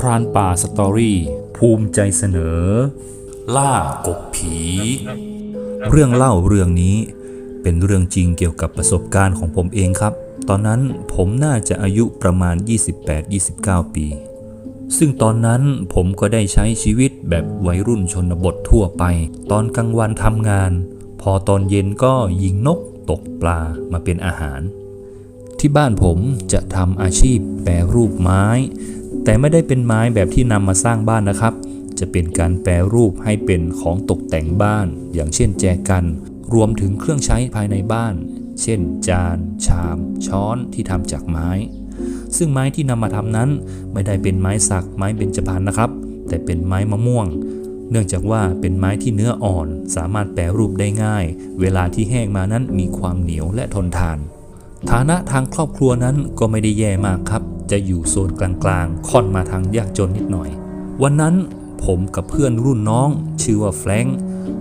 พรานป่าสตอรี่ ภูมิใจเสนอ ล่ากบผี เรื่องเล่าเรื่องนี้ เป็นเรื่องจริงเกี่ยวกับประสบการณ์ของผมเองครับ ตอนนั้นผมน่าจะอายุประมาณ 28-29 ปี ซึ่งตอนนั้นผมก็ได้ใช้ชีวิตแบบวัยรุ่นชนบททั่วไป ตอนกลางวันทำงาน พอตอนเย็นก็ยิงนกตกปลามาเป็นอาหาร ที่บ้านผมจะทำอาชีพแปรรูปไม้ แต่ไม่ได้เป็นไม้แบบที่นำมาสร้างบ้านนะครับ จะเป็นการแปรรูปให้เป็นของตกแต่งบ้าน อย่างเช่นแจกัน รวมถึงเครื่องใช้ภายในบ้าน เช่น จาน ชาม ช้อนที่ทำจากไม้ ซึ่งไม้ที่นำมาทำนั้น ไม่ได้เป็นไม้สัก ไม้เบญจพรรณนะครับ แต่เป็นไม้มะม่วง เนื่องจากว่าเป็นไม้ที่เนื้ออ่อน สามารถแปรรูปได้ง่าย เวลาที่แห้งมานั้นมีความเหนียวและทนทาน ฐานะทางครอบครัวนั้นก็ไม่ได้แย่มากครับ จะอยู่โซนกลางๆ ค่อนมาทางยากจนนิดหน่อย วันนั้นผมกับเพื่อนรุ่นน้อง ชื่อว่าแฟรงค์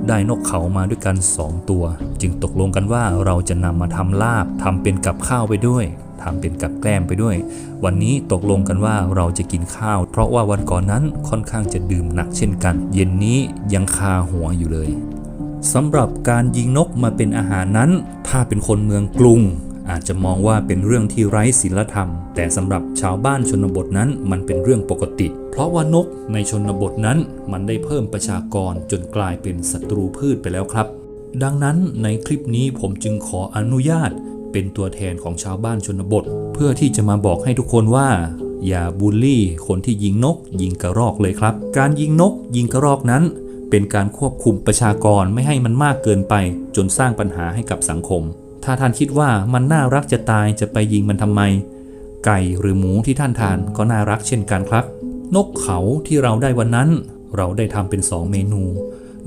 ได้นกเขามาด้วยกัน 2 ตัว จึงตกลงกันว่าเราจะนำมาทำลาบทำเป็นกับข้าวไปด้วยทำเป็นกับแกล้มไปด้วย วันนี้ตกลงกันว่าเราจะกินข้าว เพราะว่าวันก่อนนั้นค่อนข้างจะดื่มหนักเช่นกัน เย็นนี้ยังคาหัวอยู่เลยสำหรับการยิงนกมาเป็นอาหารนั้น ถ้าเป็นคนเมืองกรุง อาจจะมองว่าเป็นเรื่องที่ไร้ศีลธรรม แต่สำหรับชาวบ้านชนบทนั้นมันเป็นเรื่องปกติ เพราะว่านกในชนบทนั้นมันได้เพิ่มประชากรจนกลายเป็นศัตรูพืชไปแล้วครับ ดังนั้นในคลิปนี้ผมจึงขออนุญาต เป็นตัวแทนของชาวบ้านชนบท เพื่อที่จะมาบอกให้ทุกคนว่า อย่าบูลลี่ คนที่ยิงนก ยิงกระรอกเลยครับ การยิงนก ยิงกระรอกนั้น เป็นการควบคุมประชากรไม่ให้มันมากเกินไป จนสร้างปัญหาให้กับสังคม ถ้าท่านคิดว่ามันน่ารักจะตายจะไปยิงมันทำไม ไก่หรือหมูที่ท่านทานก็น่ารักเช่นกันครับ นกเขาที่เราได้วันนั้น เราได้ทำเป็น2เมนู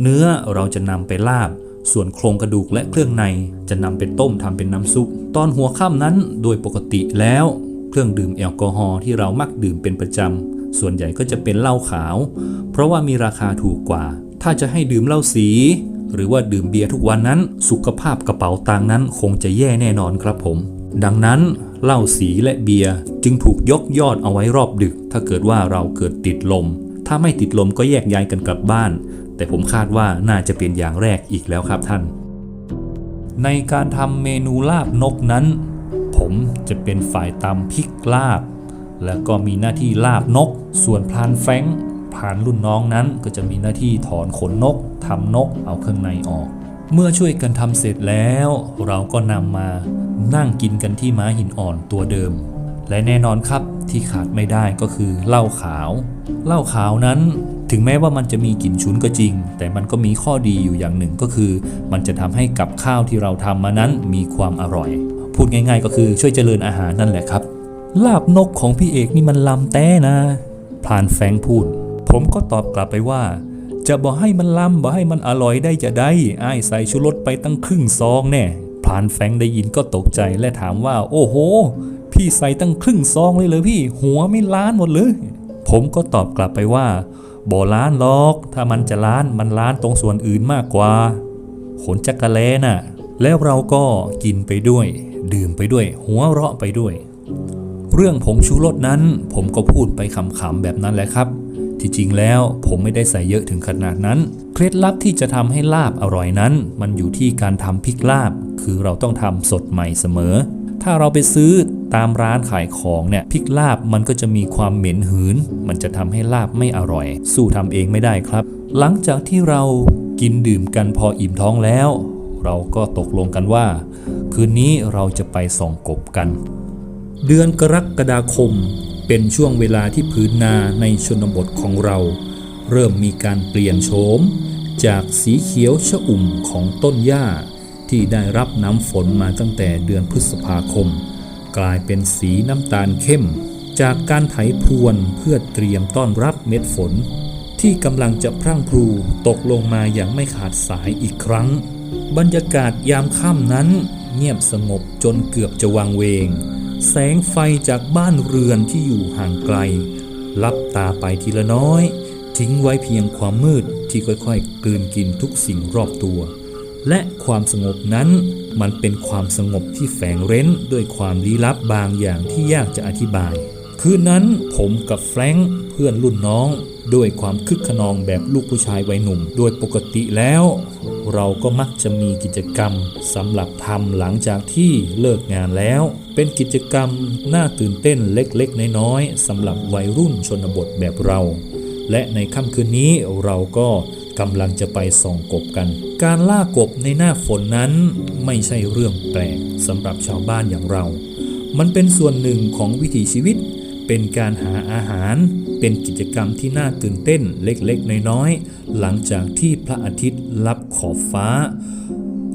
เนื้อเราจะนำไปลาบ ส่วนโครงกระดูกและเครื่องในจะนำไปต้มทำเป็นน้ำซุป ตอนหัวค่ำนั้นโดยปกติแล้ว เครื่องดื่มแอลกอฮอล์ที่เรามักดื่มเป็นประจำส่วนใหญ่ก็จะเป็นเหล้าขาว เพราะว่ามีราคาถูกกว่า ถ้าจะให้ดื่มเหล้าสี หรือว่าดื่มเบียร์ทุกวันนั้น สุขภาพกระเป๋าตังนั้นคงจะแย่แน่นอนครับผม ดังนั้นเหล้าสีและเบียร์จึงถูกยกยอดเอาไว้รอบดึก ถ้าเกิดว่าเราเกิดติดลม ถ้าไม่ติดลมก็แยกย้ายกันกลับบ้าน แต่ผมคาดว่าน่าจะเป็นอย่างแรกอีกแล้วครับท่าน ในการทำเมนูลาบนกนั้น ผมจะเป็นฝ่ายตำพริกลาบ แล้วก็มีหน้าที่ลาบนก ส่วนพลานแฟง พานรุ่นน้องนั้นก็จะมีหน้าที่ถอนขนนกทำนกเอาเครื่องในออก เมื่อช่วยกันทำเสร็จแล้ว เราก็นำมานั่งกินกันที่ม้าหินอ่อนตัวเดิม และแน่นอนครับที่ขาดไม่ได้ก็คือเหล้าขาว เหล้าขาวนั้นถึงแม้ว่ามันจะมีกลิ่นฉุนก็จริง แต่มันก็มีข้อดีอยู่อย่างหนึ่งก็คือ มันจะทำให้กับข้าวที่เราทำมานั้นมีความอร่อย พูดง่าย ๆ ก็คือช่วยเจริญอาหารนั่นแหละครับ ลาบนกของพี่เอกนี่มันลำแต้นะพลานแฟงพูด ผมก็ตอบกลับไปว่า จะบอกให้มันลำบอกให้มันอร่อยได้จะได้อ้ายใส่ชูรสไปตั้งครึ่งซองแน่พลานแฟงได้ยินก็ตกใจและถามว่า โอ้โห พี่ใส่ตั้งครึ่งซองเลยเลยพี่ หัวไม่ล้านหมดเลย ผมก็ตอบกลับไปว่าบ่ล้านหรอก ถ้ามันจะล้านมันล้านตรงส่วนอื่นมากกว่า ขนจักระแลน่ะ แล้วเราก็กินไปด้วย ดื่มไปด้วย หัวเราะไปด้วย เรื่องผงชูรสนั้น ผมก็พูดไปขำๆแบบนั้นแหละครับ ที่จริงแล้ว ผมไม่ได้ใส่เยอะถึงขนาดนั้น เคล็ดลับที่จะทำให้ลาบอร่อยนั้น มันอยู่ที่การทำพริกลาบ คือเราต้องทำสดใหม่เสมอ ถ้าเราไปซื้อตามร้านขายของเนี่ยพริกลาบมันก็จะมีความเหม็นหืน มันจะทำให้ลาบไม่อร่อย สู้ทำเองไม่ได้ครับ หลังจากที่เรากินดื่มกันพออิ่มท้องแล้ว เราก็ตกลงกันว่า คืนนี้เราจะไปส่องกบกัน เดือนกรกฎาคม เป็นช่วงเวลาที่พื้นนาในชนบทของเรา เริ่มมีการเปลี่ยนโฉม จากสีเขียวชอุ่มของต้นหญ้า ที่ได้รับน้ำฝนมาตั้งแต่เดือนพฤษภาคม กลายเป็นสีน้ำตาลเข้ม จากการไถพรวนเพื่อเตรียมต้อนรับเม็ดฝน ที่กำลังจะพรั่งพรูตกลงมาอย่างไม่ขาดสายอีกครั้ง บรรยากาศยามค่ำนั้น เงียบสงบจนเกือบจะวังเวง แสงไฟจากบ้านเรือนที่อยู่ห่างไกล ลับตาไปทีละน้อย ทิ้งไว้เพียงความมืดที่ค่อยๆกลืนกินทุกสิ่งรอบตัว และความสงบนั้นมันเป็นความสงบที่แฝงเร้นด้วยความลี้ลับบางอย่างที่ยากจะอธิบาย คืนนั้นผมกับแฟรงค์เพื่อนรุ่นน้อง ด้วยความคึกขนองแบบลูกผู้ชายวัยหนุ่ม โดยปกติแล้ว เราก็มักจะมีกิจกรรมสำหรับทำหลังจากที่เลิกงานแล้ว เป็นกิจกรรมน่าตื่นเต้นเล็กๆ น้อยๆสำหรับวัยรุ่นชนบทแบบเรา และในค่ำคืนนี้เราก็กำลังจะไปส่องกบกัน การล่ากบในหน้าฝนนั้นไม่ใช่เรื่องแปลกสำหรับชาวบ้านอย่างเรา มันเป็นส่วนหนึ่งของวิถีชีวิต เป็นการหาอาหาร เป็นกิจกรรมที่น่าตื่นเต้นเล็กๆ น้อยๆ หลังจากที่พระอาทิตย์ลับขอบฟ้า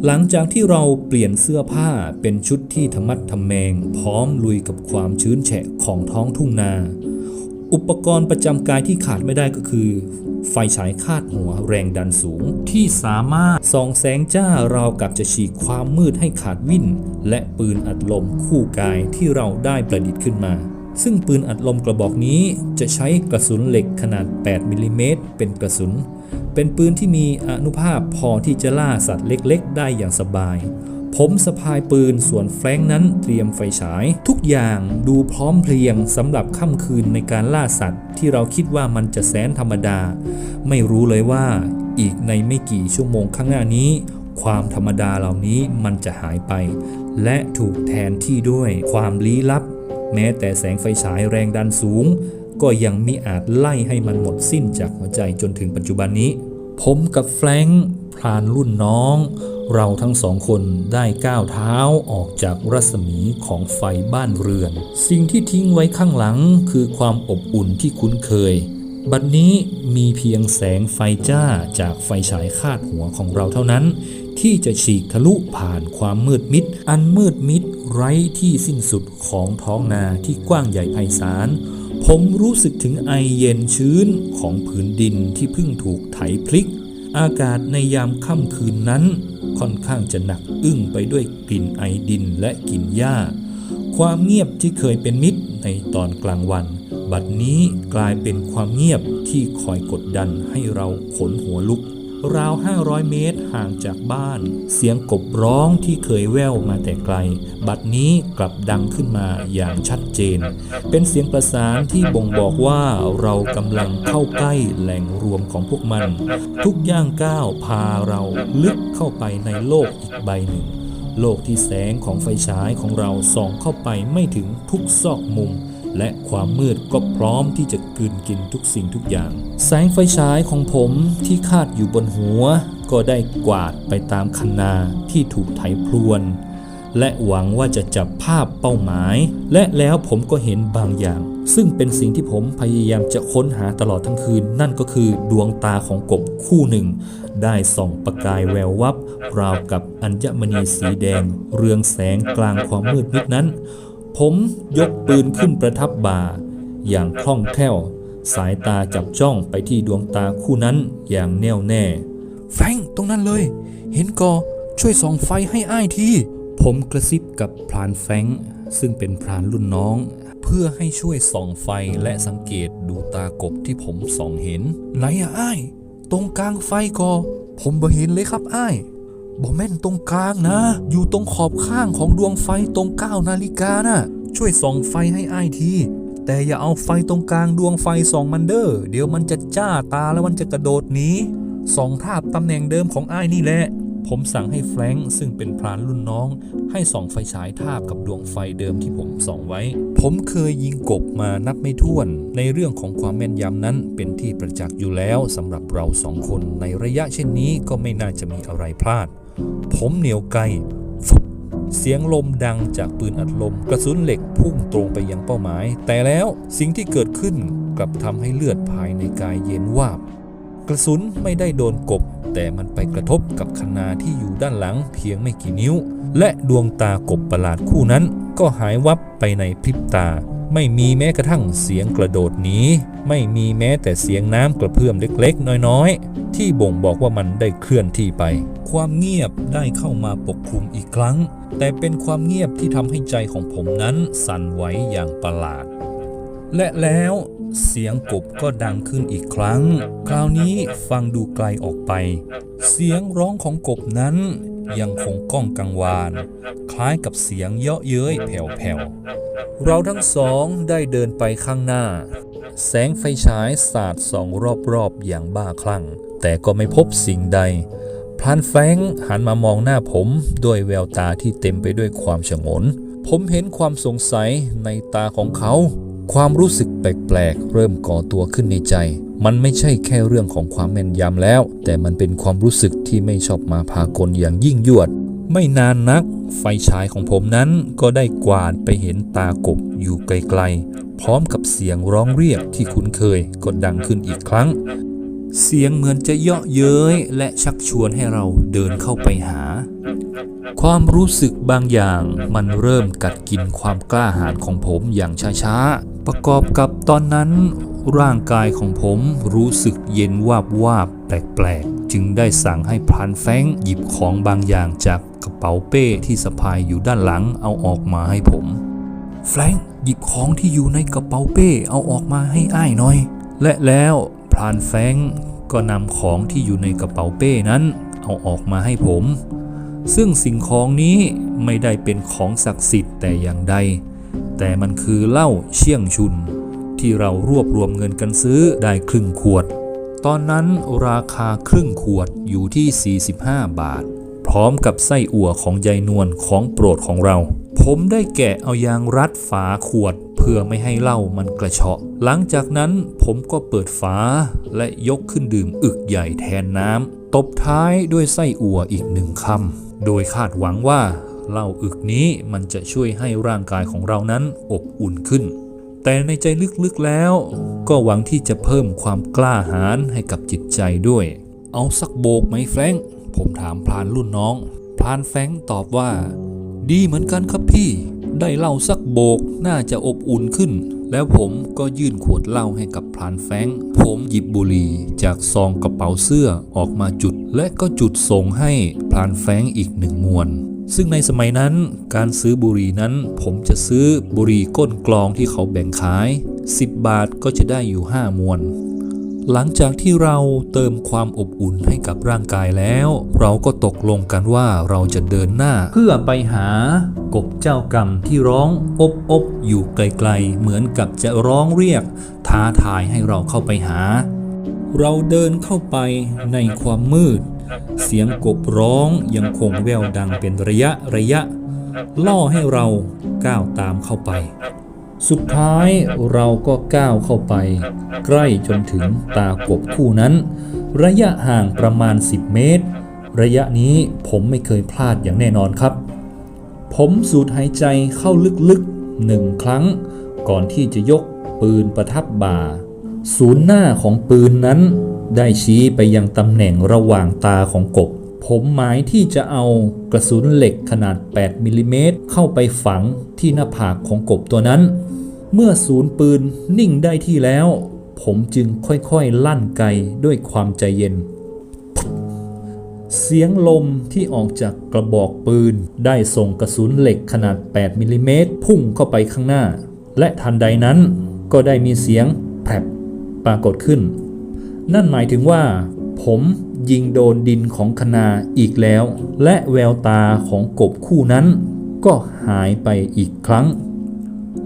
หลังจากที่เราเปลี่ยนเสื้อผ้าเป็นชุดที่ธรรมัดทำแมง พร้อมลุยกับความชื้นแฉะของท้องทุ่งนา อุปกรณ์ประจำกายที่ขาดไม่ได้ก็คือ ไฟฉายคาดหัวแรงดันสูง ที่สามารถส่องแสงจ้าราวกับจะฉีกความมืดให้ขาดวิ่น และปืนอัดลมคู่กายที่เราได้ประดิษฐ์ขึ้นมา ซึ่งปืนอัดลมกระบอกนี้จะใช้กระสุนเหล็กขนาด 8 มิลลิเมตรเป็นกระสุน เป็นปืนที่มีอนุภาพพอที่จะล่าสัตว์เล็กๆ ได้อย่างสบาย ผมสะพายปืนส่วนแฟรงค์นั้นเตรียมไฟฉาย ทุกอย่างดูพร้อมเพรียงสำหรับค่ำคืนในการล่าสัตว์ ที่เราคิดว่ามันจะแสนธรรมดา ไม่รู้เลยว่า อีกในไม่กี่ชั่วโมงข้างหน้านี้ ความธรรมดาเหล่านี้มันจะหายไป และถูกแทนที่ด้วยความลี้ลับ แม้แต่แสงไฟฉายแรงดันสูง ก็ยังมิอาจไล่ให้มันหมดสิ้นจากหัวใจจนถึงปัจจุบันนี้ ผมกับแฟรงค์พรานรุ่นน้อง เราทั้งสองคนได้ก้าวเท้าออกจากรัศมีของไฟบ้านเรือน สิ่งที่ทิ้งไว้ข้างหลังคือความอบอุ่นที่คุ้นเคย บัดนี้มีเพียงแสงไฟจ้าจากไฟฉายคาดหัวของเราเท่านั้นที่จะฉีกทะลุผ่านความมืดมิด อันมืดมิด ไร้ที่สิ้นสุดของท้องนาที่กว้างใหญ่ไพศาล ผมรู้สึกถึงไอเย็นชื้นของผืนดินที่เพิ่งถูกไถพลิก อากาศในยามค่ำคืนนั้น ค่อนข้างจะหนักอึ้งไปด้วยกลิ่นไอดินและกลิ่นหญ้า ความเงียบที่เคยเป็นมิตรในตอนกลางวัน บัดนี้กลายเป็นความเงียบที่คอยกดดันให้เราขนหัวลุก ราว 500 เมตรห่างจากบ้าน เสียงกบร้องที่เคยแว่วมาแต่ไกล บัดนี้กลับดังขึ้นมาอย่างชัดเจน เป็นเสียงประสานที่บ่งบอกว่าเรากำลังเข้าใกล้แหล่งรวมของพวกมัน ทุกย่างก้าวพาเราลึกเข้าไปในโลกอีกใบหนึ่ง โลกที่แสงของไฟฉายของเราส่องเข้าไปไม่ถึงทุกซอกมุม และความมืดก็พร้อมที่จะกลืนกินทุกสิ่งทุกอย่าง แสงไฟฉายของผมที่คาดอยู่บนหัว ก็ได้กวาดไปตามคันนาที่ถูกไถพรวน และหวังว่าจะจับภาพเป้าหมาย และแล้วผมก็เห็นบางอย่าง ซึ่งเป็นสิ่งที่ผมพยายามจะค้นหาตลอดทั้งคืน นั่นก็คือดวงตาของกบคู่หนึ่ง ได้ส่องประกายแวววับ ราวกับอัญมณีสีแดง เรืองแสงกลางความมืดมิดนั้น ผมยกปืนขึ้นประทับบ่า อย่างคล่องแคล่ว สายตาจับจ้องไปที่ดวงตาคู่นั้นอย่างแน่วแน่ แฟงตรงนั้นเลย เห็นกอช่วยส่องไฟให้อ้ายทีผมกระซิบกับพรานแฟงซึ่งเป็นพรานรุ่นน้อง เพื่อให้ช่วยส่องไฟและสังเกตดูตากบที่ผมส่องเห็น ไหนอะอ้าย ตรงกลางไฟกอ ผมบ่เห็นเลยครับอ้าย บ่แม่นตรงกลางนะ อยู่ตรงขอบข้างของดวงไฟตรงเก้านาฬิกาน่ะ ช่วยส่องไฟให้อ้ายที แต่อย่าเอาไฟตรงกลางดวงไฟส่องมันเด้อ เดี๋ยวมันจะจ้าตาแล้วมันจะกระโดดหนีส่องทาบตำแหน่งเดิมของอ้ายนี่แหละ ผมสั่งให้แฟรงค์ซึ่งเป็นพรานรุ่นน้อง ให้ส่องไฟฉายทาบกับดวงไฟเดิมที่ผมส่องไว้ ผมเคยยิงกบมานับไม่ถ้วน ในเรื่องของความแม่นยำนั้นเป็นที่ประจักษ์อยู่แล้วสำหรับเราสองคนในระยะเช่นนี้ก็ไม่น่าจะมีอะไรพลาด ผมเหนียวไกลฟุบเสียงลมดังจากปืนอัดลม กระสุนเหล็กพุ่งตรงไปยังเป้าหมาย แต่แล้วสิ่งที่เกิดขึ้นกลับทำให้เลือดภายในกายเย็นวาบ กระสุนไม่ได้โดนกบ แต่มันไปกระทบกับคนาที่อยู่ด้านหลังเพียงไม่กี่นิ้ว และดวงตากบประหลาดคู่นั้น ก็หายวับไปในพริบตา ไม่มีแม้กระทั่งเสียงกระโดดหนีไม่มีแม้แต่เสียงน้ำกระเพื่อมเล็กๆ น้อยๆ ที่บ่งบอกว่ามันได้เคลื่อนที่ไป ความเงียบได้เข้ามาปกคลุมอีกครั้ง แต่เป็นความเงียบที่ทำให้ใจของผมนั้นสั่นไหวอย่างประหลาด และแล้ว เสียงกบก็ดังขึ้นอีกครั้ง คราวนี้ฟังดูไกลออกไป เสียงร้องของกบนั้นยังคงก้องกังวาน คล้ายกับเสียงเยาะเย้ยแผ่วๆ เราทั้งสองได้เดินไปข้างหน้า แสงไฟฉายสาดสองรอบๆ อย่างบ้าคลั่ง แต่ก็ไม่พบสิ่งใด พลานแฟงหันมามองหน้าผมด้วยแววตาที่เต็มไปด้วยความฉงน ผมเห็นความสงสัยในตาของเขา ความรู้สึกแปลกๆ เริ่มก่อตัวขึ้นในใจ มันไม่ใช่แค่เรื่องของความแม่นยำแล้ว แต่มันเป็นความรู้สึกที่ไม่ชอบมาพากลอย่างยิ่งยวด ไม่นานนัก ไฟฉายของผมนั้นก็ได้กวาดไปเห็นตากบอยู่ไกลๆ พร้อมกับเสียงร้องเรียกที่คุ้นเคยก็ดังขึ้นอีกครั้ง เสียงเหมือนจะเยาะเย้ยและชักชวนให้เราเดินเข้าไปหาความรู้สึกบางอย่างมันเริ่มกัดกินความกล้าหาญของผมอย่างช้าๆ ประกอบกับตอนนั้นร่างกายของผมรู้สึกเย็นวาบวาบแปลกๆ จึงได้สั่งให้พรานแฟงหยิบของบางอย่างจากกระเป๋าเป้ที่สะพายอยู่ด้านหลังเอาออกมาให้ผมแฟงหยิบของที่อยู่ในกระเป๋าเป้เอาออกมาให้อ้ายหน่อย และแล้วพรานแฟงก็นำของที่อยู่ในกระเป๋าเป้นั้น เอาออกมาให้ผม ซึ่งสิ่งของนี้ไม่ได้เป็นของศักดิ์สิทธิ์แต่อย่างใด แต่มันคือเหล้าเชี่ยงชุน ที่เรารวบรวมเงินกันซื้อได้ครึ่งขวด ตอนนั้นราคาครึ่งขวดอยู่ที่ 45 บาท พร้อมกับไส้อั่วของยายนวลของโปรดของเรา ผมได้แกะเอายางรัดฝาขวดเพื่อไม่ให้เหล้ามันกระเฉาะ หลังจากนั้นผมก็เปิดฝาและยกขึ้นดื่มอึกใหญ่แทนน้ำตบท้ายด้วยไส้อั่วอีกหนึ่งคำ โดยคาดหวังว่า เหล้าอึกนี้มันจะช่วยให้ร่างกายของเรานั้นอบอุ่นขึ้น แต่ในใจลึกๆแล้ว ก็หวังที่จะเพิ่มความกล้าหาญให้กับจิตใจด้วย เอาสักโบกไหมแฟรงผมถามพลานรุ่นน้อง พลานแฟรงตอบว่า ดีเหมือนกันครับพี่ ได้เหล้าสักโบกน่าจะอบอุ่นขึ้น แล้วผมก็ยื่นขวดเหล้าให้กับพลานแฟงผมหยิบบุหรี่จากซองกระเป๋าเสื้อออกมาจุด และก็จุดส่งให้พลานแฟงอีกหนึ่งมวน ซึ่งในสมัยนั้นการซื้อบุหรี่นั้น ผมจะซื้อบุหรี่ก้นกลองที่เขาแบ่งขาย 10 บาทก็จะได้อยู่ 5 มวน หลังจากที่เราเติมความอบอุ่นให้กับร่างกายแล้ว เราก็ตกลงกันว่าเราจะเดินหน้า เพื่อไปหากบเจ้ากรรมที่ร้องอบอบอยู่ไกลๆ เหมือนกับจะร้องเรียก ท้าทายให้เราเข้าไปหา เราเดินเข้าไปในความมืด เสียงกบร้องยังคงแววดังเป็นระยะระยะ ล่อให้เราก้าวตามเข้าไป สุดท้ายเราก็ก้าวเข้าไป ใกล้จนถึงตากบคู่นั้น ระยะห่างประมาณ 10 เมตร ระยะนี้ผมไม่เคยพลาดอย่างแน่นอนครับ ผมสูดหายใจเข้าลึกๆหนึ่งครั้ง ก่อนที่จะยกปืนประทับบ่า ศูนย์หน้าของปืนนั้น ได้ชี้ไปยังตำแหน่งระหว่างตาของกบ ผมหมายที่จะเอากระสุนเหล็กขนาด 8 มิลลิเมตรเข้าไปฝังที่หน้าผากของกบตัวนั้น เมื่อศูนย์ปืนนิ่งได้ที่แล้ว ผมจึงค่อยๆลั่นไกด้วยความใจเย็น เสียงลมที่ออกจากกระบอกปืน ได้ส่งกระสุนเหล็กขนาด 8 มิลลิเมตรพุ่งเข้าไปข้างหน้า และทันใดนั้นก็ได้มีเสียงแผลบปรากฏขึ้น นั่นหมายถึงว่า ผมยิงโดนดินของคนาอีกแล้ว และแววตาของกบคู่นั้น ก็หายไปอีกครั้ง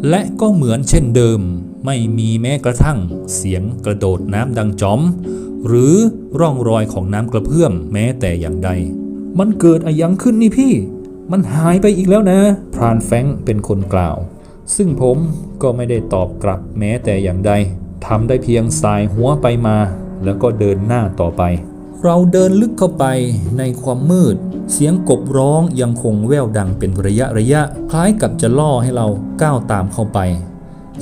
และก็เหมือนเช่นเดิม ไม่มีแม้กระทั่งเสียงกระโดดน้ำดังจอม หรือร่องรอยของน้ำกระเพื่อมแม้แต่อย่างใด มันเกิดอะยังขึ้นนี่พี่ มันหายไปอีกแล้วนะ พรานแฟงเป็นคนกล่าว ซึ่งผมก็ไม่ได้ตอบกลับแม้แต่อย่างใดทำได้เพียงสายหัวไปมา แล้วก็เดินหน้าต่อไป เราเดินลึกเข้าไปในความมืด เสียงกบร้องยังคงแว่วดังเป็นระยะระยะ คล้ายกับจะล่อให้เราก้าวตามเข้าไป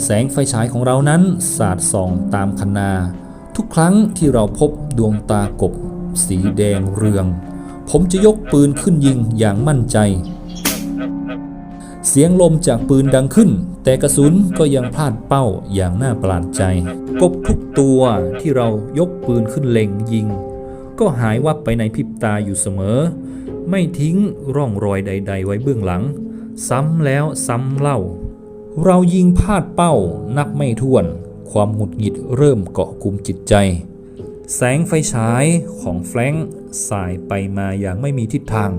แสงไฟฉายของเรานั้นสาดส่องตามคนา ทุกครั้งที่เราพบดวงตากบ สีแดงเรือง ผมจะยกปืนขึ้นยิงอย่างมั่นใจ เสียงลมจากปืนดังขึ้น แต่กระสุนก็ยังพลาดเป้าอย่างน่าประหลาดใจ กบทุกตัวที่เรายกปืนขึ้นเล็งยิง ก็หายวับไปในพริบตาอยู่เสมอ ไม่ทิ้งร่องรอยใด ๆ ไว้เบื้องหลัง ซ้ำแล้วซ้ำเล่า เรายิงพลาดเป้านับไม่ถ้วน ความหงุดหงิดเริ่มเกาะกลุ่มจิตใจ แสงไฟฉายของแฟรงค์สายไปมาอย่างไม่มีทิศทาง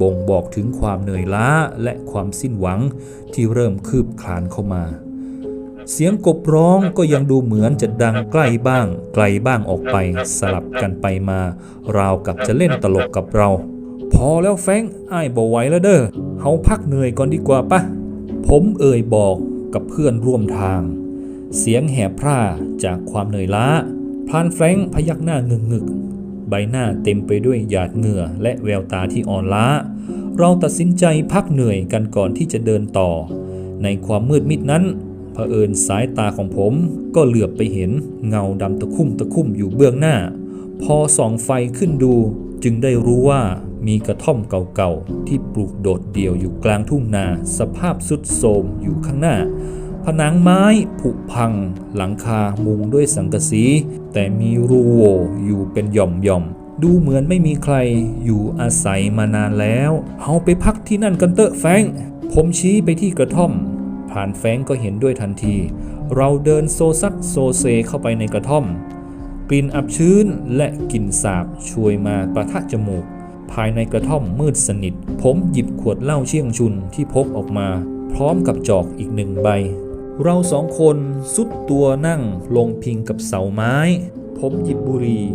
บ่งบอกถึงความเหนื่อยล้าและความสิ้นหวังที่เริ่มคืบคลานเข้ามา เสียงกบร้องก็ยังดูเหมือนจะดังใกล้บ้าง ไกลบ้างออกไปสลับกันไปมา ราวกับจะเล่นตลกกับเรา พอแล้วแฟงค์อ้ายบ่ไหวแล้วเด้อเฮาพักเหนื่อยก่อนดีกว่าปะผมเอ่ยบอกกับเพื่อนร่วมทาง เสียงแหบพร่าจากความเหนื่อยล้าพลานแฟรงพยักหน้างึกงึกๆ ใบหน้าเต็มไปด้วยหยาดเหงื่อและแววตาที่อ่อนล้า เราตัดสินใจพักเหนื่อยกันก่อนที่จะเดินต่อ ในความมืดมิดนั้นเผอิญสายตาของผมก็เหลือบไปเห็นเงาดำตะคุ่มตะคุ่มอยู่เบื้องหน้า พอส่องไฟขึ้นดูจึงได้รู้ว่ามีกระท่อมเก่าๆ ที่ปลูกโดดเดี่ยวอยู่กลางทุ่งนา สภาพสุดโทรมอยู่ข้างหน้า ผนังไม้ผุพัง หลังคามุงด้วยสังกะสี แต่มีรูโหว่อยู่เป็นหย่อมๆดูเหมือนไม่มีใครอยู่อาศัยมานานแล้วเฮาไปพักที่นั่นกันเตอะแฟง ผมชี้ไปที่กระท่อม ผ่านแฟงก์ก็เห็นด้วยทันที เราเดินโซซัดโซเซเข้าไปในกระท่อม กลิ่นอับชื้นและกลิ่นสาบช่วยมาประทะจมูก ภายในกระท่อมมืดสนิท ผมหยิบขวดเหล้าเชี่ยงชุนที่พกออกมา พร้อมกับจอกอีกหนึ่งใบ เราสองคนสุดตัวนั่งลงพิงกับเสาไม้ ผมหยิบบุหรี่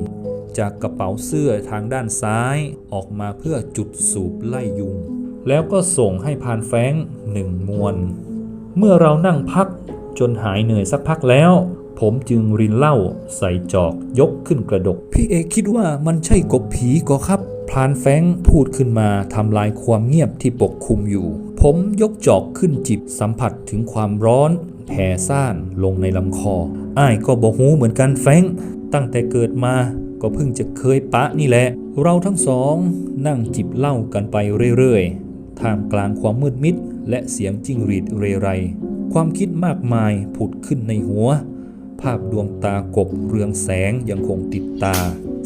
จากกระเป๋าเสื้อทางด้านซ้ายออกมาเพื่อจุดสูบไล่ยุง แล้วก็ส่งให้พานแฟงหนึ่งมวน เมื่อเรานั่งพักจนหายเหนื่อยสักพักแล้ว ผมจึงรินเหล้าใส่จอกยกขึ้นกระดก พี่เอกคิดว่ามันใช่กบผีก็ครับพานแฟงพูดขึ้นมาทำลายความเงียบที่ปกคลุมอยู่ ผมยกจอกขึ้นจิบสัมผัสถึงความร้อน แผ่ซ่านลงในลำคอ อ้ายก็บอกหูเหมือนกันแฟงตั้งแต่เกิดมาก็เพิ่งจะเคยปะนี่แหละ เราทั้งสองนั่งจิบเหล้ากันไปเรื่อยๆ ท่ามกลางความมืดมิด และเสียงจิ้งหรีดเรไร ความคิดมากมายผุดขึ้นในหัว ภาพดวงตากบเรืองแสงยังคงติดตา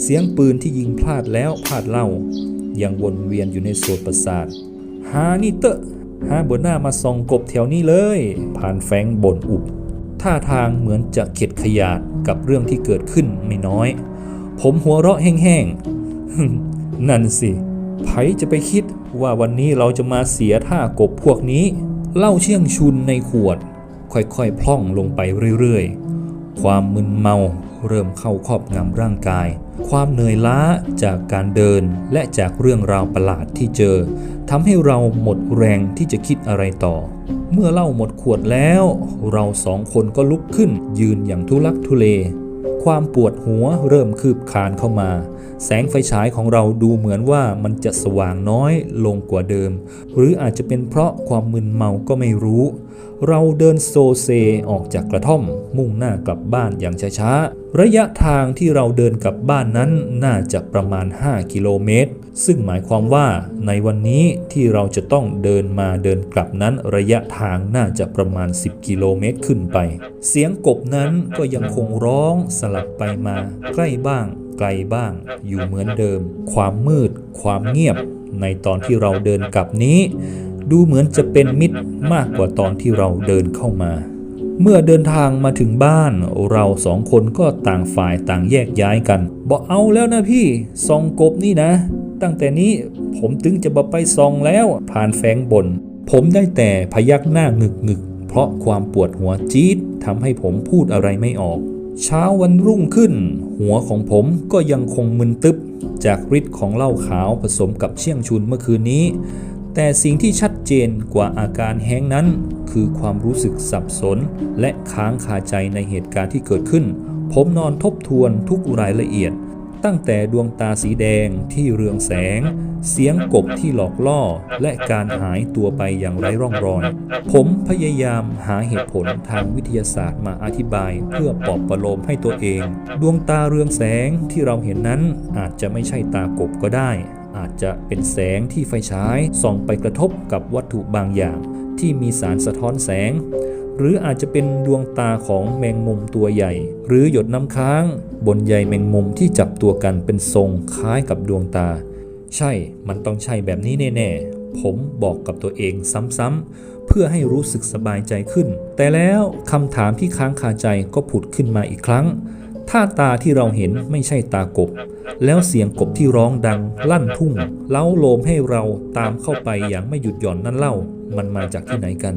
เสียงปืนที่ยิงพลาดแล้วพลาดเล่า ยังวนเวียนอยู่ในโสตประสาท หานี่เตอะ หาบนหน้ามาส่องกบแถวนี้เลย ผ่านแฟงบ่นอุบ ท่าทางเหมือนจะเข็ดขยาดกับเรื่องที่เกิดขึ้นไม่น้อย ผมหัวเราะแห้งๆ นั่นสิไผจะไปคิดว่าวันนี้เราจะมาเสียท่ากบพวกนี้ เล้าเชี่ยงชุนในขวด ค่อยๆ พล่องลงไปเรื่อยๆ ความมึนเมาเริ่มเข้าครอบงำร่างกาย ความเหนื่อยล้าจากการเดินและจากเรื่องราวประหลาดที่เจอทำให้เราหมดแรงที่จะคิดอะไรต่อ เมื่อเหล้าหมดขวดแล้ว เราสองคนก็ลุกขึ้นยืนอย่างทุลักทุเล ความปวดหัวเริ่มคืบคลานเข้ามา แสงไฟฉายของเราดูเหมือนว่ามันจะสว่างน้อยลงกว่าเดิม หรืออาจจะเป็นเพราะความมึนเมาก็ไม่รู้ เราเดินโซเซออกจากกระท่อม มุ่งหน้ากลับบ้านอย่างช้าๆ ระยะทางที่เราเดินกลับบ้านนั้นน่าจะประมาณ 5 กิโลเมตร ซึ่งหมายความว่าในวันนี้ที่เราจะต้องเดินมาเดินกลับนั้นระยะทางน่าจะประมาณ 10 กิโลเมตรขึ้นไป เสียงกบนั้นก็ยังคงร้องสลับไปมาใกล้บ้าง ไกลบ้าง อยู่เหมือนเดิม ความมืด ความเงียบ ในตอนที่เราเดินกลับนี้ ดูเหมือนจะเป็นมิตรมากกว่าตอนที่เราเดินเข้ามา เมื่อเดินทางมาถึงบ้านเราสองคนก็ต่างฝ่ายต่างแยกย้ายกันบอกเอาแล้วนะพี่ซองกบนี่นะ ตั้งแต่นี้ผมถึงจะบอไปซองแล้วผ่านแฟงบน ผมได้แต่พยักหน้างึกงึกๆเพราะความปวดหัวจี๊ดทำให้ผมพูดอะไรไม่ออก เช้าวันรุ่งขึ้น หัวของผมก็ยังคงมึนตึบ จากฤทธิ์ของเหล้าขาวผสมกับเชี่ยงชุนเมื่อคืนนี้ แต่สิ่งที่ชัดเจนกว่าอาการแห้งนั้น คือความรู้สึกสับสน และค้างคาใจในเหตุการณ์ที่เกิดขึ้น ผมนอนทบทวนทุกรายละเอียด ตั้งแต่ดวงตาสีแดงที่เรืองแสง เสียงกบที่หลอกล่อและการหายตัวไปอย่างไร้ร่องรอย ผมพยายามหาเหตุผลทางวิทยาศาสตร์มาอธิบาย เพื่อปลอบประโลมให้ตัวเอง ดวงตาเรืองแสงที่เราเห็นนั้นอาจจะไม่ใช่ตากบก็ได้ อาจจะเป็นแสงที่ไฟฉายส่องไปกระทบกับวัตถุบางอย่าง ที่มีสารสะท้อนแสง หรืออาจจะเป็นดวงตาของแมงมุมตัวใหญ่ หรือหยดน้ำค้าง บนใยแมงมุมที่จับตัวกันเป็นทรงคล้ายกับดวงตา ใช่ มันต้องใช่แบบนี้แน่ๆ ผมบอกกับตัวเองซ้ำๆ เพื่อให้รู้สึกสบายใจขึ้น แต่แล้วคำถามที่ค้างคาใจก็ผุดขึ้นมาอีกครั้ง ถ้าถ้าตาที่เราเห็นไม่ใช่ตากบ แล้วเสียงกบที่ร้องดังลั่นทุ่ง เล้าโลมให้เราตามเข้าไปอย่างไม่หยุดหย่อนนั่นเล่า มันมาจากที่ไหนกัน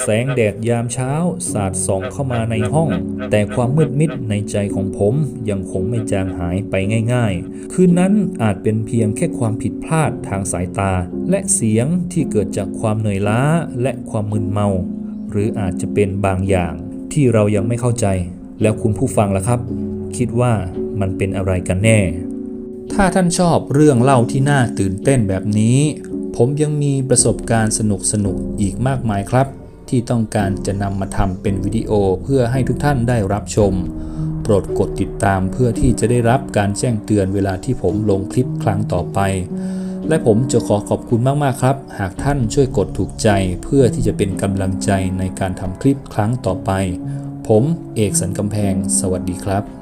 แสงแดดยามเช้า สาดส่องเข้ามาในห้อง แต่ความมืดมิดในใจของผมยังคงไม่จางหายไปง่ายๆ คืนนั้นอาจเป็นเพียงแค่ความผิดพลาดทางสายตา และเสียงที่เกิดจากความเหนื่อยล้าและความมึนเมา หรืออาจจะเป็นบางอย่างที่เรายังไม่เข้าใจ แล้วคุณผู้ฟังล่ะครับ คิดว่ามันเป็นอะไรกันแน่ ถ้าท่านชอบเรื่องเล่าที่น่าตื่นเต้นแบบนี้ ผมยังมีประสบการณ์สนุกๆอีกมากมายครับ ที่ต้องการจะนำมาทำเป็นวิดีโอเพื่อให้ทุกท่านได้รับชม โปรดกดติดตามเพื่อที่จะได้รับการแจ้งเตือนเวลาที่ผมลงคลิปครั้งต่อไป และผมจะขอขอบคุณมากๆครับ หากท่านช่วยกดถูกใจเพื่อที่จะเป็นกำลังใจในการทำคลิปครั้งต่อไป ผมเอกสันกำแพง สวัสดีครับ